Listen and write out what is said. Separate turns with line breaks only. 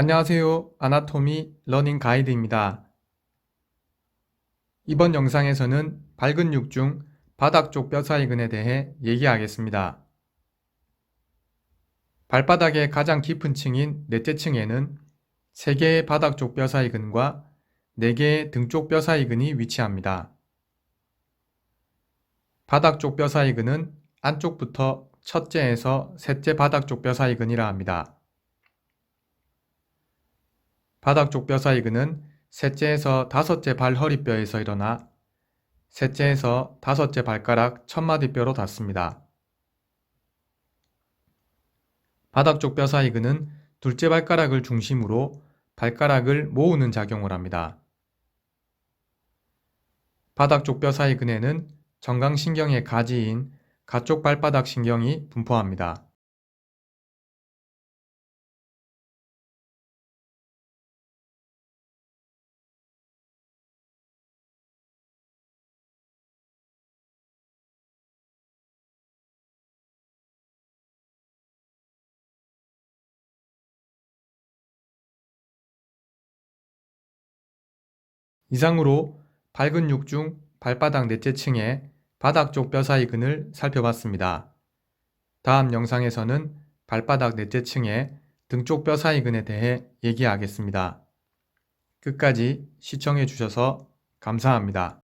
안녕하세요. 아나토미 러닝 가이드입니다. 이번 영상에서는 발근육 중 바닥 쪽 뼈사이근에 대해 얘기하겠습니다. 발바닥의 가장 깊은 층인 넷째 층에는 3개의 바닥 쪽 뼈사이근과 4개의 등 쪽 뼈사이근이 위치합니다. 바닥 쪽 뼈사이근은 안쪽부터 첫째에서 셋째 바닥 쪽 뼈사이근이라 합니다. 바닥 쪽 뼈 사이 근은 셋째에서 다섯째 발 허리뼈에서 일어나 셋째에서 다섯째 발가락 첫마디뼈로 닿습니다. 바닥 쪽 뼈 사이 근은 둘째 발가락을 중심으로 발가락을 모으는 작용을 합니다. 바닥 쪽 뼈 사이 근에는 정강신경의 가지인 가쪽 발바닥 신경이 분포합니다. 이상으로 발근육 중 발바닥 넷째 층의 바닥 쪽 뼈 사이 근을 살펴봤습니다. 다음 영상에서는 발바닥 넷째 층의 등쪽 뼈 사이 근에 대해 얘기하겠습니다. 끝까지 시청해 주셔서 감사합니다.